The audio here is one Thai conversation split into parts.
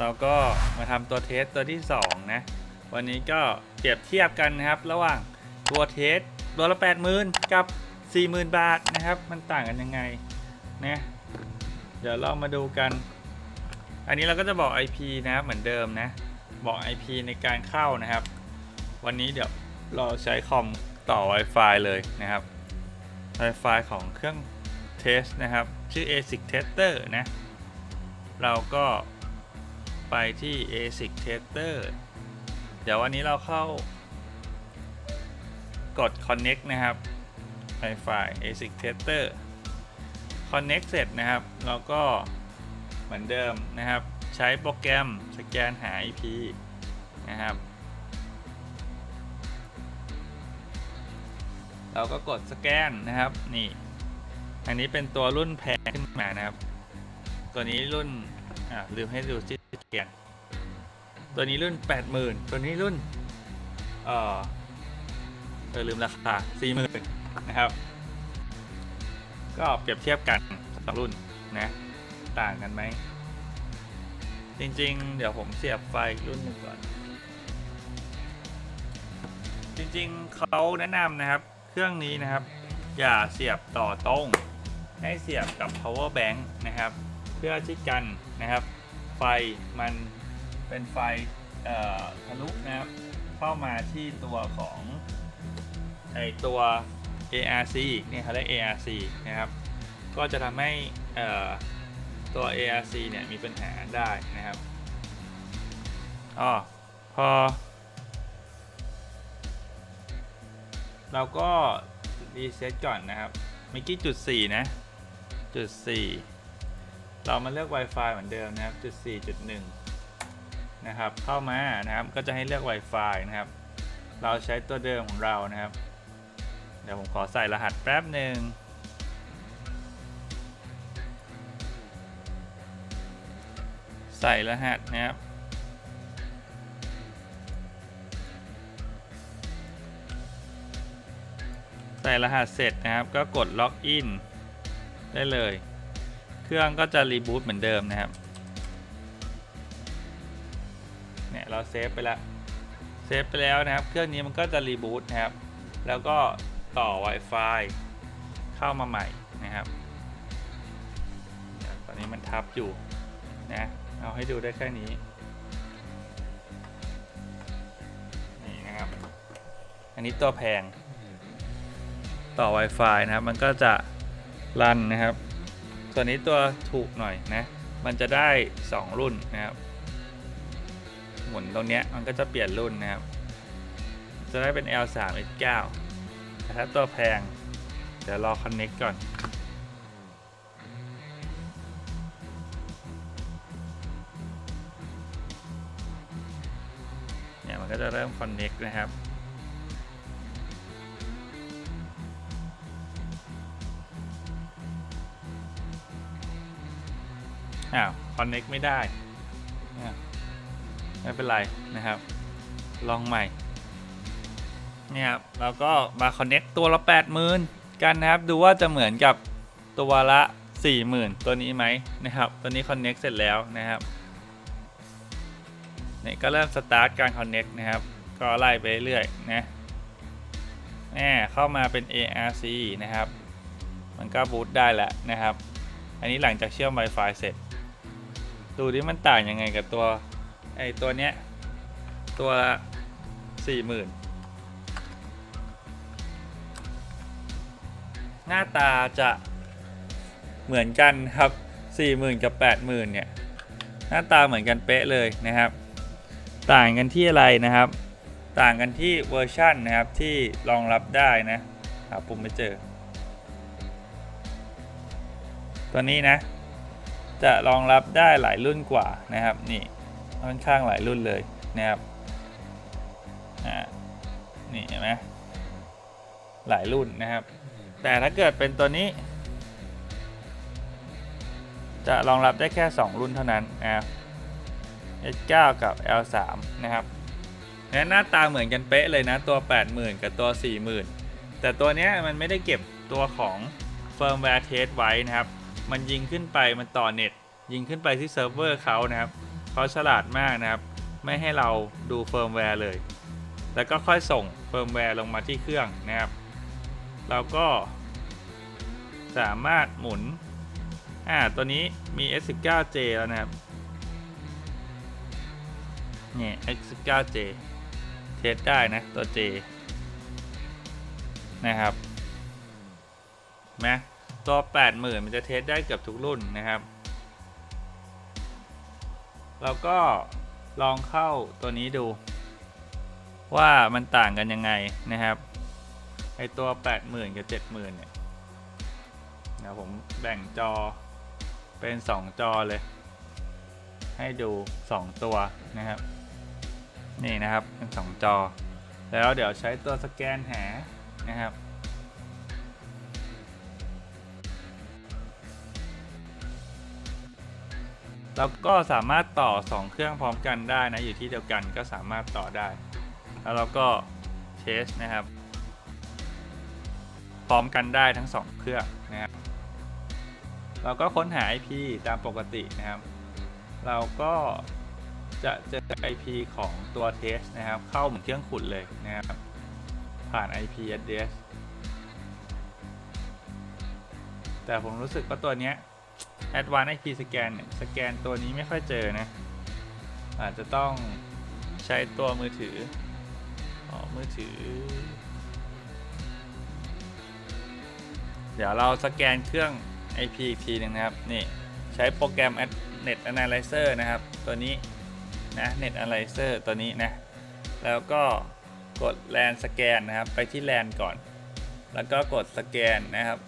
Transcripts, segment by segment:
เราก็มาทำตัวเทสตัวที่ 2 นะ วันนี้ก็เปรียบเทียบกันนะครับ ระหว่างตัวเทสตัวละ 80,000 กับ 40,000 บาทนะครับ มันต่างกันยังไงนะเดี๋ยวเรามาดูกัน อันนี้เราก็จะบอก IP นะครับเหมือนเดิมนะ บอก IP ในการเข้านะครับ วันนี้เดี๋ยวเราใช้คอมต่อ Wi-Fi เลยนะครับ Wi-Fi ของเครื่องเทสนะครับ ชื่อ ASIC Tester นะ เราก็ ไปที่ ASIC Tester เดี๋ยววันนี้เราเข้ากด Connect นะครับ Wi-Fi ASIC Tester Connect เสร็จนะครับ เราก็เหมือนเดิมนะครับ ใช้โปรแกรมสแกนหา IP นะครับ เราก็กดสแกนนะครับนี่ อันนี้เป็นตัวรุ่นแพงขึ้นมานะครับ ตัวนี้รุ่นอ่าลืมให้ดูที่ สแกนตัวนี้รุ่น 80,000 ตัวนี้รุ่น เออเออลืมราคา 40,000 นะครับ ก็เปรียบเทียบกันสองรุ่นนะ ต่างกันไหม จริง ๆ เดี๋ยวผมเสียบไฟรุ่นหนึ่งก่อน จริง ๆเขาแนะนำนะครับ เครื่องนี้นะครับ อย่าเสียบต่อตรงให้เสียบกับ power bank นะครับ เพื่อที่กันนะครับ ไฟมันเป็นไฟทะลุนะครับ เข้ามาที่ตัวของไอตัว ARC เนี่ยเขาเรียก ARC นะครับ ก็จะทำให้ตัว ARC เนี่ยมีปัญหาได้นะครับอ๋อพอ เราก็รีเซ็ตก่อนนะครับเมื่อกี้จุด 4 นะ จุด 4 เรามาเลือก Wi-Fi เหมือนเดิมนะครับจุด4จุด1นะครับ เข้ามานะครับก็จะให้เลือก Wi-Fi นะครับ เราใช้ตัวเดิมของเรานะครับ เดี๋ยวผมขอใส่รหัสแป๊บหนึ่งใส่รหัสนะครับ ใส่รหัสเสร็จนะครับ ก็กดล็อกอินได้เลย รื่องก็จะรีบูตเหมือนเดิมนะครับ เนี่ยเราเซฟไปแล้ว เซฟไปแล้วนะครับ เครื่องนี้มันก็จะรีบูตนะครับ แล้วก็ต่อ Wi-Fi เข้ามาใหม่นะครับ ตอนนี้มันทับอยู่นะ เอาให้ดูได้แค่นี้ นี่นะครับ อันนี้ตัวแพง ต่อ Wi-Fi นะครับ มันก็จะรันนะครับ ตัวนี้ตัวถูกหน่อยนะ มันจะได้ 2 รุ่นนะครับ หมุนตรงเนี้ยมันก็จะเปลี่ยนรุ่นนะครับ จะได้เป็น L3 H9 แต่ถ้าตัวแพง เดี๋ยวรอ connect ก่อน เนี่ยมันก็จะเริ่ม connect นะครับ อ้าว connect ไม่ได้ไม่เป็นไรนะครับ ลองใหม่นี่ครับเราก็มา connect ตัวละ 80,000 กันนะครับ ดูว่าจะเหมือนกับตัวละ 40,000 ตัวนี้ไหมนะครับ ตัวนี้ connect เสร็จแล้วนะครับนี่ก็เริ่ม start การ connect นะครับ ก็ไล่ไปเรื่อยๆนะแหมเข้ามาเป็น ARC นะครับ มันก็บูตได้แล้วนะครับ อันนี้หลังจากเชื่อม Wi-Fi เสร็จ ดูดิมันต่างยังไงกับตัวไอตัวเนี้ย ตัวสี่หมื่นหน้าตาจะเหมือนกันครับสี่หมื่นกับแปดหมื่นเนี่ย หน้าตาเหมือนกันเป๊ะเลยนะครับ ต่างกันที่อะไรนะครับ ต่างกันที่เวอร์ชันนะครับที่รองรับได้นะหาปุ่มไม่เจอ ตัวนี้นะ จะรองรับได้หลายรุ่นกว่านะครับนี่ค่อนข้างหลายรุ่นเลยนะครับนี่เห็นไหมหลายรุ่นนะครับ แต่ถ้าเกิดเป็นตัวนี้ จะรองรับได้แค่ 2 รุ่นเท่านั้นนะครับ H9 กับ L3 นะครับและหน้าตาเหมือนกันเป๊ะเลยนะตัว 80,000 กับตัว 40,000 แต่ตัวนี้มันไม่ได้เก็บตัวของ firmware test ไว้นะครับ มันยิงขึ้นไปมันต่อเน็ต ยิงขึ้นไปที่เซิร์ฟเวอร์เขานะครับเขาฉลาดมากนะครับ ไม่ให้เราดูเฟิร์มแวร์เลย แล้วก็ค่อยส่งเฟิร์มแวร์ลงมาที่เครื่องนะครับ เราก็สามารถหมุน อ่า ตัวนี้มี S19J แล้วนะครับเนี่ย S19J เทสได้นะ ตัว J นะครับแม้ ตัว 80,000 มันจะเทสได้เกือบทุกรุ่นนะครับเราก็ลองเข้าตัวนี้ดู ว่ามันต่างกันยังไงนะครับไอตัว 80,000 กับ 70,000 เนี่ยเดี๋ยวผมแบ่งจอเป็น 2 จอเลย ให้ดู 2 ตัวนะครับ นี่นะครับเป็น 2 จอ แล้วเดี๋ยวใช้ตัวสแกนหานะครับ แล้วก็สามารถต่อ 2 เครื่องพร้อมกันได้นะ อยู่ที่เดียวกันก็สามารถต่อได้ แล้วเราก็เทสนะครับ พร้อมกันได้ทั้ง 2 เครื่องนะครับเราก็ค้นหา IP ตามปกตินะครับ เราก็จะเจอ IP ของตัวเทสนะครับ เข้าเหมือนเครื่องขุดเลยนะครับ ผ่าน IP address แต่ผมรู้สึกว่าตัวเนี้ย Advanced IP Scan เนี่ยสแกนตัวนี้ไม่ค่อยเจอนะ อาจจะต้องใช้ตัวมือถืออ๋อมือถือ เดี๋ยวเราสแกนเครื่อง IP อีกทีหนึงนะครับ นี่ใช้โปรแกรม Net Analyzer นะครับ ตัวนี้นะ Net Analyzer ตัวนี้นะ แล้วก็กด LAN สแกนนะครับ ไปที่ LAN ก่อน แล้วก็กดสแกนนะครับ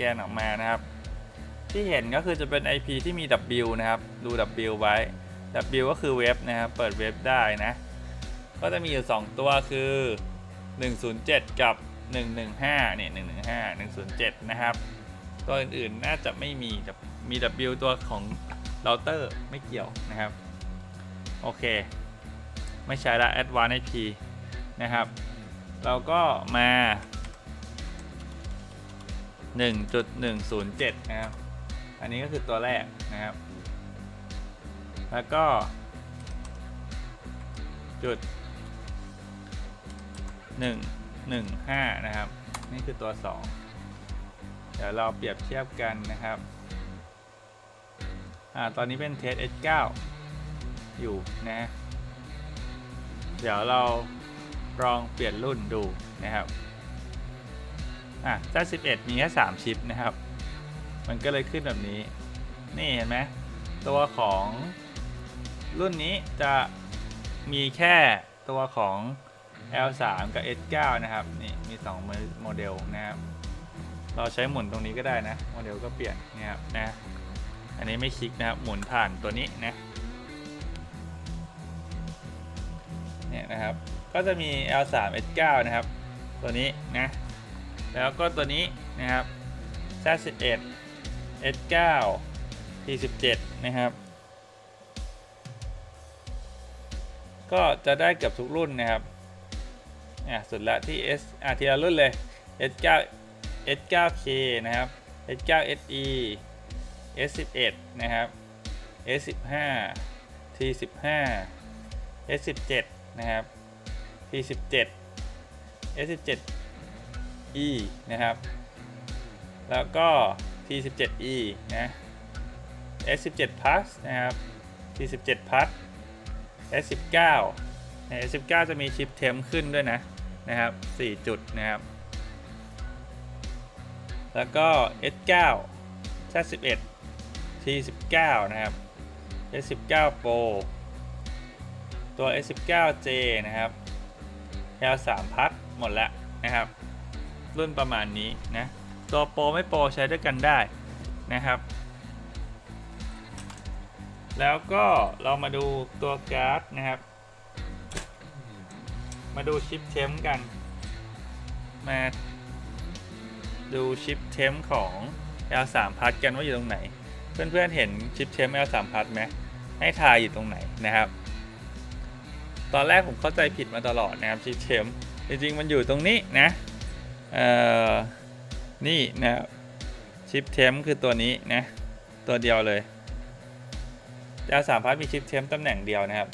กนออกมานะครับ ที่เห็นก็คือจะเป็น IP ที่มี W นะครับ ดู W ไว้ W ก็คือเว็บนะครับ เปิดเว็บได้นะ ก็จะมีอยู่ 2 ตัวคือ 107 กับ 115เนี่ย115 107 นะครับ ตัวอื่นๆน่าจะไม่มีแต่มี W ตัวของเราเตอร์ไม่เกี่ยวนะครับ โอเค ไม่ใช้ละ Advanced IP นะครับ เราก็มา 1.107 นะครับ อันนี้ก็คือตัวแรกนะครับ แล้วก็ จุด 115 นะครับ นี่คือตัว 2 เดี๋ยวเราเปรียบเทียบกันนะครับ อ่า ตอนนี้เป็นเทส S9 อยู่นะ เดี๋ยวเราลองเปลี่ยนรุ่นดูนะครับ อะเจ้า11 มีแค่3ชิปนะครับ มันก็เลยขึ้นแบบนี้ นี่เห็นไหมตัวของรุ่นนี้จะมีแค่ตัวของ L3 กับ S9 นะครับ นี่มี2โมเดลนะครับ เราใช้หมุนตรงนี้ก็ได้นะ โมเดลก็เปลี่ยนนะครับนะ อันนี้ไม่คลิกนะครับ หมุนผ่านตัวนี้นะเนี่ยนะครับ ก็จะมี L3 S9 นะครับ ตัวนี้นะ แล้วก็ตัวนี้นะครับ Z11 S9 T17 นะครับ ก็จะได้เกือบทุกรุ่นนะครับอะสุดละที่ S อะทีละรุ่นเลย S9 S9K นะครับ S9 SE S11 นะครับ S15 T15 S17 นะครับ T17 S17 E นะครับ แล้วก็ T17E นะ S17 Plus นะครับ T17 Plus S19 ใน S19 จะมีชิปเทมขึ้นด้วยนะนะครับ4จุดนะครับ แล้วก็ S9 Z11 T19 นะครับ S19 Pro ตัว S19J นะครับ L3 พัดหมดแล้วนะครับ รุ่นประมาณนี้นะตัวโปรไม่โปรใช้ด้วยกันได้นะครับ แล้วก็เรามาดูตัวการ์ดนะครับ มาดูชิปเทมกัน มาดูชิปเทมของ L3 พัดกันว่าอยู่ตรงไหน เพื่อนๆเห็นชิปเทม L3 พัดไหมให้ทายอยู่ตรงไหนนะครับ ตอนแรกผมเข้าใจผิดมาตลอดนะครับชิปเทมจริงๆมันอยู่ตรงนี้นะ เอ่อนี่นะครับชิปเทมคือตัวนี้นะตัวเดียวเลย L3 พัดมีชิปเทมตำแหน่งเดียวนะครับ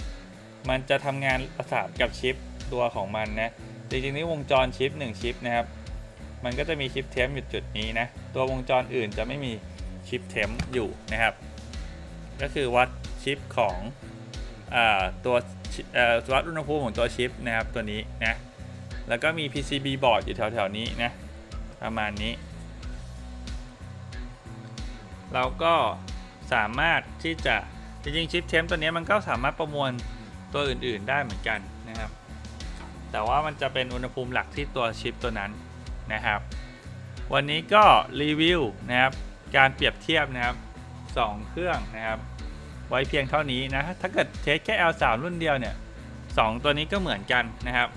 มันจะทำงานประสานกับชิปตัวของมันนะจริงๆนี่วงจรชิป1ชิปนะครับ มันก็จะมีชิปเทมอยู่จุดนี้นะตัววงจรอื่นจะไม่มีชิปเทมอยู่นะครับ ก็คือวัดชิปของอตัววัดอุณหภูมิของตัวชิปนะครับตัวนี้นะ แล้วก็มี PCB บอร์ดอยู่แถวๆนี้นะประมาณนี้ เราก็สามารถที่จะจริงๆชิปเทมตัวนี้มันก็สามารถประมวลตัวอื่นๆได้เหมือนกันนะครับ แต่ว่ามันจะเป็นอุณหภูมิหลักที่ตัวชิปตัวนั้นนะครับ วันนี้ก็รีวิวนะครับการเปรียบเทียบนะครับ2เครื่องนะครับ ไว้เพียงเท่านี้นะถ้าเกิดเทสแค่ L3 รุ่นเดียวเนี่ยสองตัวนี้ก็เหมือนกันนะครับ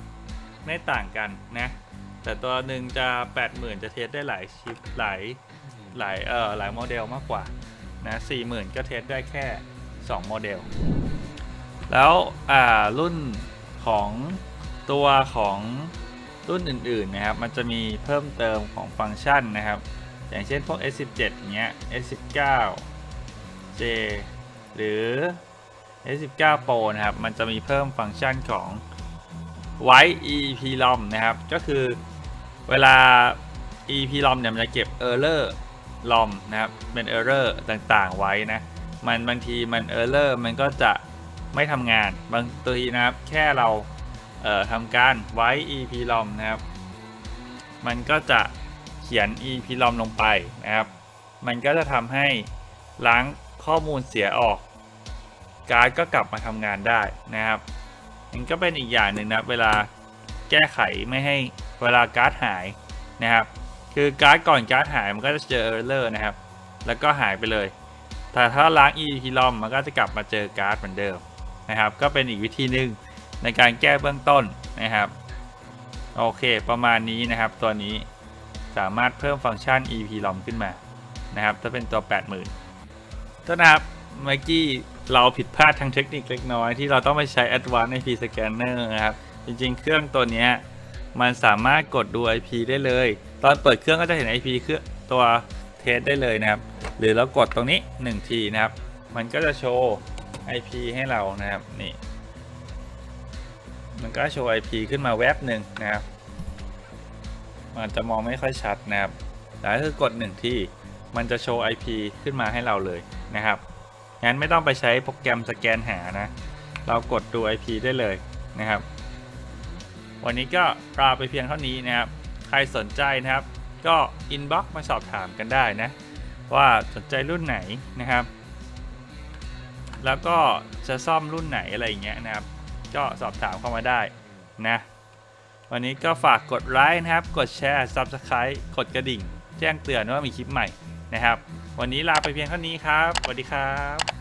ไม่ต่างกันนะ แต่ตัวหนึ่งจะ 80,000 จะเทสได้หลายชิปหลายหลายเอ่อหลายโมเดลมากกว่านะ40,000 ก็เทสได้แค่ 2 โมเดล แล้วอ่ารุ่นของตัวของรุ่นอื่นๆนะครับ มันจะมีเพิ่มเติมของฟังก์ชันนะครับ อย่างเช่นพวก S17 เงี้ย S19 J หรือ S19 Pro นะครับ มันจะมีเพิ่มฟังก์ชันของ White EEPROM นะครับ ก็คือเวลา EP ROM เนี่ยมันจะเก็บ Error ROM นะครับ เป็น Error ต่างๆไว้นะ มันบางทีมัน Error มันก็จะไม่ทำงาน บางทีนะครับ แค่เราเทำการไว้ EP ROM นะครับ มันก็จะเขียน EEPROM ลงไปนะครับ มันก็จะทำให้ล้างข้อมูลเสียออก การ์ดก็กลับมาทำงานได้นะครับ มันก็เป็นอีกอย่างหนึ่งนะเวลาแก้ไขไม่ให้เวลาการ์ดหายนะครับ คือการ์ดก่อนการ์ดหายมันก็จะเจอ error นะครับ แล้วก็หายไปเลย แต่ถ้าล้าง EEPROM มันก็จะกลับมาเจอการ์ดเหมือนเดิมนะครับ ก็เป็นอีกวิธีหนึ่งในการแก้เบื้องต้นนะครับ โอเค ประมาณนี้นะครับตัวนี้สามารถเพิ่มฟังก์ชัน e p r o m ขึ้นมานะครับ ถ้าเป็นตัว 80,000ตัวนะครับเมื่อกี้ เราผิดพลาดทางเทคนิคเล็กน้อยที่เราต้องไปใช้ Advanced IP Scanner นะครับ จริงๆ เครื่องตัวนี้มันสามารถกดดู IP ได้เลย ตอนเปิดเครื่องก็จะเห็น IP เครื่องตัวเทสได้เลยนะครับ หรือเรากดตรงนี้ 1 ทีนะครับ มันก็จะโชว์ IP ให้เรานะครับนี่ มันก็โชว์ IP ขึ้นมาแวบหนึ่งนะครับ มันจะมองไม่ค่อยชัดนะครับแต่ถ้ากด 1 ทีมันจะโชว์ IP ขึ้นมาให้เราเลยนะครับ งั้นไม่ต้องไปใช้โปรแกรมสแกนหานะ เรากดดู IP ได้เลยนะครับ วันนี้ก็ลาไปเพียงเท่านี้นะครับ ใครสนใจนะครับ ก็อินบ็อกมาสอบถามกันได้นะ ว่าสนใจรุ่นไหนนะครับ แล้วก็จะซ่อมรุ่นไหนอะไรอย่างเงี้ยนะครับ ก็สอบถามเข้ามาได้นะวันนี้ก็ฝากกดไลค์นะครับ กดแชร์ Subscribe กดกระดิ่ง แจ้งเตือนว่ามีคลิปใหม่นะครับ วันนี้ลาไปเพียงเท่านี้ครับสวัสดีครับ